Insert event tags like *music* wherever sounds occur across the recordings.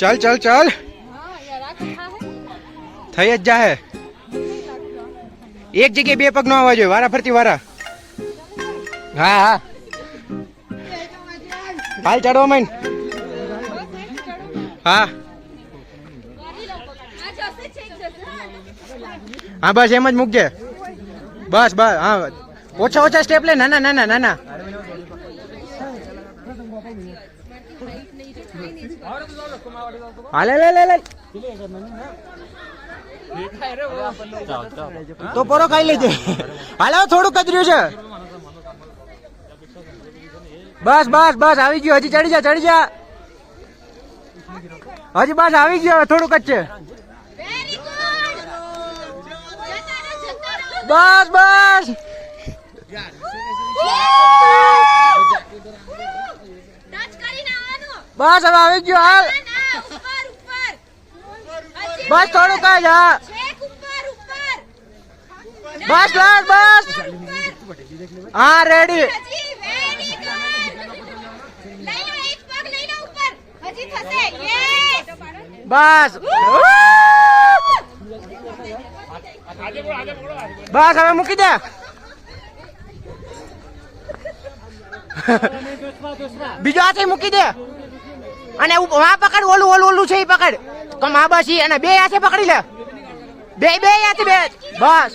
ચાલ ચાલ ચાલ હા યાર આ કથા હે થઈ જ જાહે એક જગ્યાએ બે પગ ન આવવા જોઈએ વારા ફરતી વારા હા હા હાલ ચડવા માંડ હા હા બસ એમ જ મૂકજે બસ બસ હા ઓછા ઓછા સ્ટેપ લે નાના નાના નાના હાલે લે લે લે તો પરો ખાઈ લેજે. હાલે થોડું કચર્યું છે. બસ બસ બસ, આવી ગયો. હજી ચડી જા ચડી જા. હજી બસ આવી ગયો થોડુંક જ છે. બસ બસ. બસ, હવે આવી ગયો, હાલ ના ના ઉપર ઉપર હજી બસ થોડુંક જ હા. છેક ઉપર ઉપર. બસ બસ બસ. હા રેડી હજી વેરી ગુડ લઈ લો એક પગ લઈ લો ઉપર. હજી થશે. યસ બસ. બસ હવે મૂકી દે. *laughs* બીજો હાથે મૂકી દે. અને આ પકડ, ઓલું ઓલું ઓલું છે એ પકડ. આ બસ અને બે હાથે પકડી લે. બે બે હાથે બે. બસ.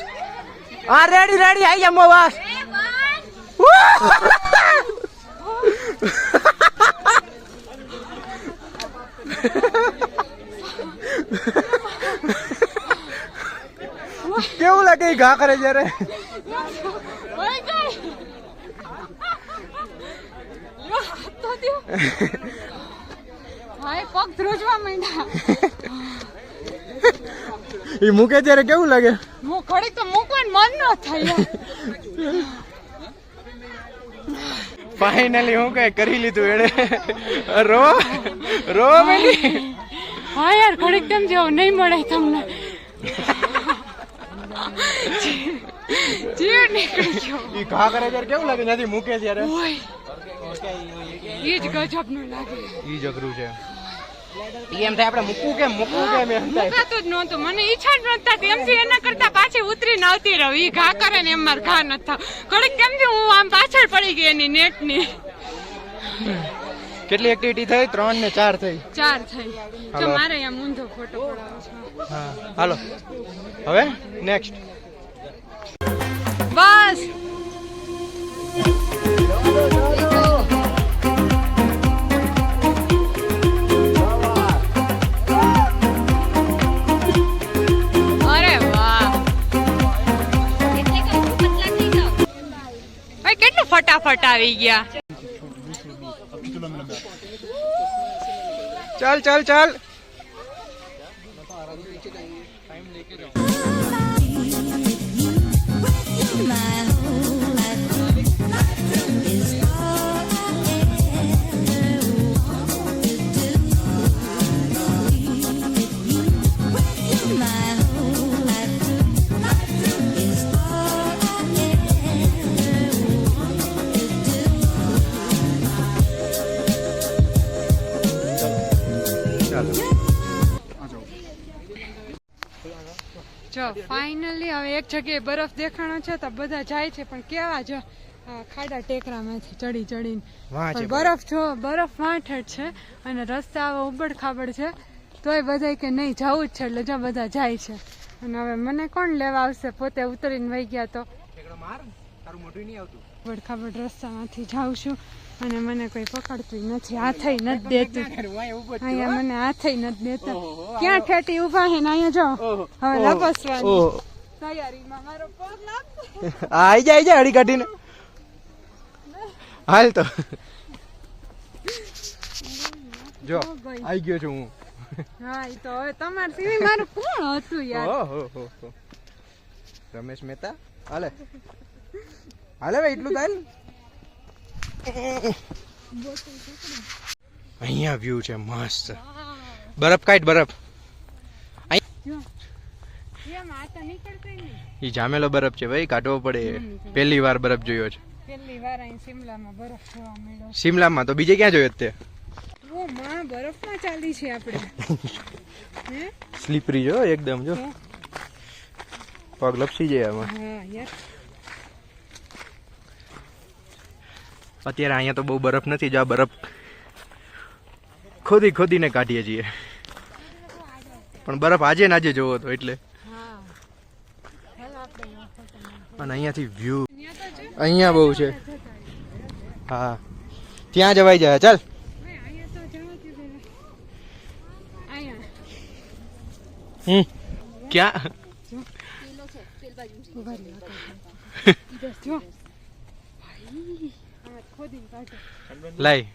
હા રેડી રેડી આઈ જમો બસ. કેવું લાગે ઘા કરે જ્યારે ઓય ગઈ યો હાથ તો દ્યો હાય પગ ધ્રુજવા માંડ્યા. એ મૂકે ત્યારે કેવું લાગે? હું ઘડીક તો મૂકવાનું મન ન થાય ફાઇનલી હું કઈ કરી લીધું એડે રો રો મેલી હા યાર ખડીક તેમ જેવો નહીં મળે તમને. જીવ નીકળી ગયો. ઈ ઘા કરે ત્યારે કેવું લાગે? નથી મૂકે ત્યારે? ઓય એ જ ગજબનું લાગે. ઈ જ અઘરું છે. એમ થાય આપણે મૂકવું કેમ? મૂકવું કેમ એમ થાય? મુકાતું જ નહોતું. મને ઈચ્છા જ નહોતી એમ થી એના કરતા પાછી ઉતરીને આવતી રહી. ઘા કરે ને એમ મારે ઘા ન થાવ. ઘડીક કેમ થી હું આમ પાછળ પડી ગઈ એની નેટની. કેટલી એક્ટિવિટી થઈ? ત્રણ ને ચાર થઈ. ચાર થઈ. જો મારે અહીંયા ઊંધો ફોટો પડાવો હા. હાલો. હવે નેક્સ્ટ બસ. આવી ગયા. ચાલ ચાલ ચાલ. ફાઇનલી હવે એક જગ્યાએ બરફ દેખાણો છે તો બધા જાય છે પણ કેવા જો ખાડા ટેકરામાંથી ચડી ચડીને. બરફ. જો બરફ વાંઠ છે અને રસ્તા હવે ઉબડ ખાબડ છે તોય બધા કે નહીં જવું જ છે એટલે જો બધા જાય છે. અને હવે મને કોણ લેવા આવશે? પોતે ઉતરીને વહી ગયા તો. ઉબડ ખાબડ રસ્તામાંથી જાઉં છું. અને મને કોઈ પકડતું નથી હાથઈ નથી દેતું. અહીંયા મને હાથઈ નથી દેતા. ક્યાં ઠેટી ઊભા હે ને અહીંયા જો. હવે લપસવાની. તૈયારીમાં મારો પગ લાગતો આઈ જાય જાય હળી કાઢીને. હાલ તો. જો આઈ ગયો છું હું. હા એ તો હવે તમાર સિવાય મારું કોણ હતું યાર? ઓહો રમેશ મહેતા? હાલે. હાલે ભાઈ એટલું થાય અહીંયા વ્યૂ છે મસ્ત. બરફ કાઢ બરફ. એ જામેલો બરફ છે ભાઈ કાઢવો પડે. પહેલી વાર બરફ જોયો છે. પહેલી વાર અહીં સિમલામાં બરફ જોવા મળ્યો સિમલામાં તો બીજે ક્યાં જોયો ઓ માં બરફમાં ચાલી છે આપણે સ્લીપરી જો એકદમ જો? પગ લપસી જાય આમાં. હા યાર. અત્યારે અહીંયા તો બહુ બરફ નથી જો આ બરફ ખોદી ખોદીને કાઢીએ છીએ. પણ બરફ આજે ને આજે જોવો તો એટલે. અને અહીંયાથી વ્યૂ અહીંયા બહુ છે. હા. ત્યાં જવાઈ જાય. ચાલ. હમ. ક્યાં. જો *laughs* લાય.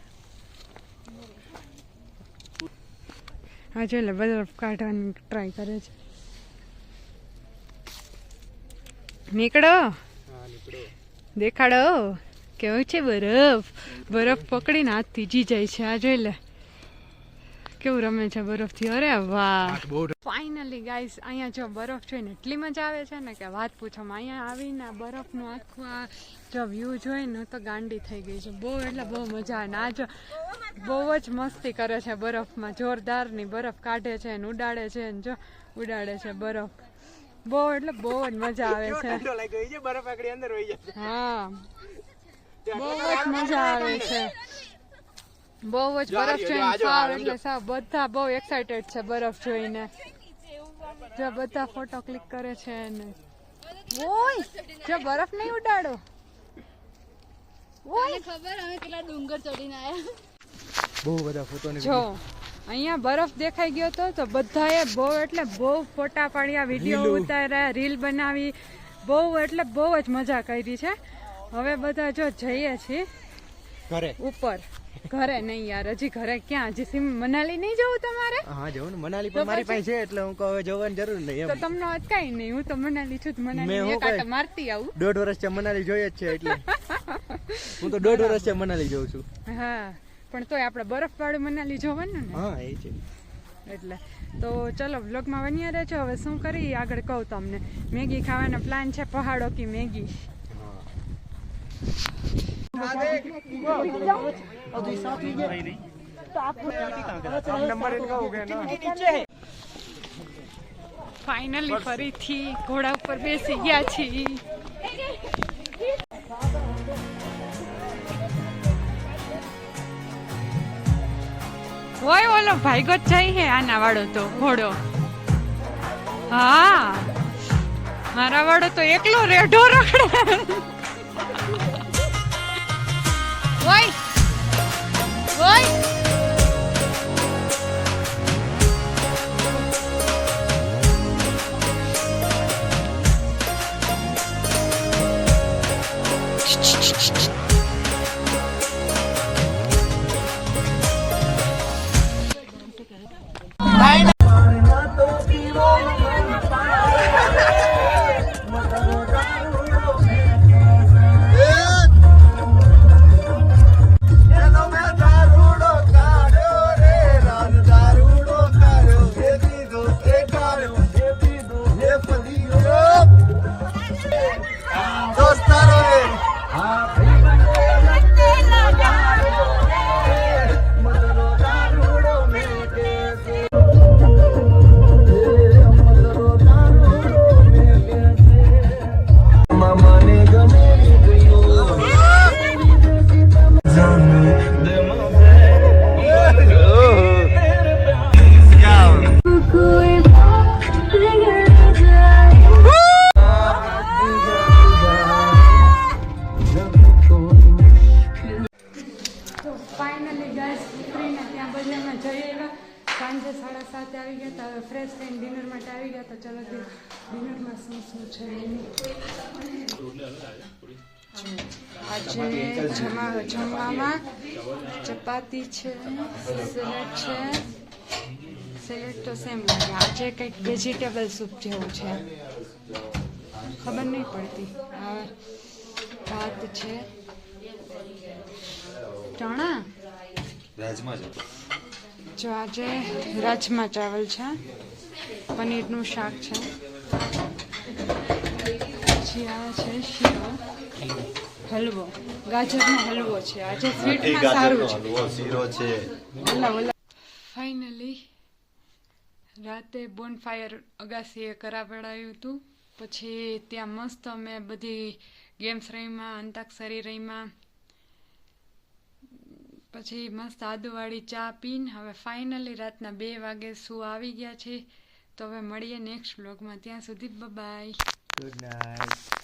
હા જો લે બરફ કાઢવાની ટ્રાય કરે છે. નીકળો. દેખાડો. કેવો છે બરફ? બરફ પકડીને હાથ થીજી જાય છે. આ જોઈ લે. કેવું રમે છે બરફથી? અરે વાહ. ફાઇનલી ગાઈસ અહીંયા જો બરફ જોઈને એટલી મજા આવે છે ને કે વાત પૂછોમાં અહીંયા આવીને આ બરફનું આખું આ જો વ્યૂ જોઈને તો ગાંડી થઈ ગઈ છે. બહુ એટલે બહુ મજા આવે આ જો બહુ જ મસ્તી કરે છે બરફમાં. જોરદારની બરફ કાઢે છે ને ઉડાડે છે ને જો ઉડાડે છે બરફ. બહુ એટલે બહુ જ મજા આવે છે. બરફ આગળ અંદર હા. બહુ જ મજા આવે છે. બહુ જ બરફ જોઈને સાવ એટલે સાવ બધા બહુ એક્સાઇટેડ છે બરફ જોઈને. જો બધા ફોટો ક્લિક કરે છે ને ઓય જો બરફ નહીં ઉડાડો. ઓય. ખબર અમે કેટલા ડુંગર ચડીને આયા. બહુ બધા ફોટો ને જો અહીંયા બરફ દેખાઈ ગયો તો તો બધાએ બહુ એટલે બહુ ફોટા પાડ્યા વીડિયો ઉતાર્યા રીલ બનાવી. બહુ એટલે બહુ જ મજા કરી છે. હવે બધા જો જઈએ છીએ ઘરે. ઉપર. ઘરે નહીં યાર હજી ઘરે ક્યાં? હજી સિમ મનાલી નહીં જવું તમારે? હા જવું ને. મનાલી પણ મારી પાસે છે એટલે હું કહું જવાની જરૂર નહીં તો તમને અટકાય નહીં. હું તો મનાલી છું જ. મનાલી એક આંટો મારતી આવું. દોઢ વર્ષ છે મનાલી જોઈએ જ છે એટલે. હું તો દોઢ વર્ષ છે મનાલી જોઉં છું. હા પણ તોય આપણે બરફ વાળું મનાલી જોવાનું ને. હા એ છે. એટલે. તો ચલો વ્લોગમાં વન્યા રહેજો. હવે શું કરી? આગળ કહું તમને. મેગી ખાવાનો પ્લાન છે પહાડો કી મેગી? ફાઇનલી ફરીથી ઘોડા ઉપર બેસી ગયા છીએ. હોય ઓલો ભાઈગો જ જાય હે આના વાળો તો ઘોડો. હા મારા વાળો તો એકલો રેઢો રખડે. ઓય ઓય શું છે આજે જમા જમવામાં ચપાતી છે સલાડ છે સલાડ તો સેમ લાગે આજે કંઈક વેજીટેબલ સૂપ જેવું છે ખબર નહીં પડતી આ ભાત છે ચણા જો આજે રાજમા ચાવલ છે પનીરનું શાક છે? પછી આ છે શીરો હલવો. ગાજરનો હલવો છે. આજે સ્વીટમાં સારું છે. શીરો છે. ઓલા ઓલા ફાઇનલી રાતે બોનફાયર અગાસીએ કરાવડાવ્યું હતું. પછી ત્યાં મસ્ત અમે બધી ગેમ્સ રહીમાં અંતાક્ષરી રહીમાં પછી મસ્ત આદુવાળી ચા પીને હવે ફાઇનલી રાતના બે વાગે શું આવી ગયા છે તો હવે મળીએ નેક્સ્ટ બ્લોગમાં ત્યાં સુધી બાય ગુડ નાઇટ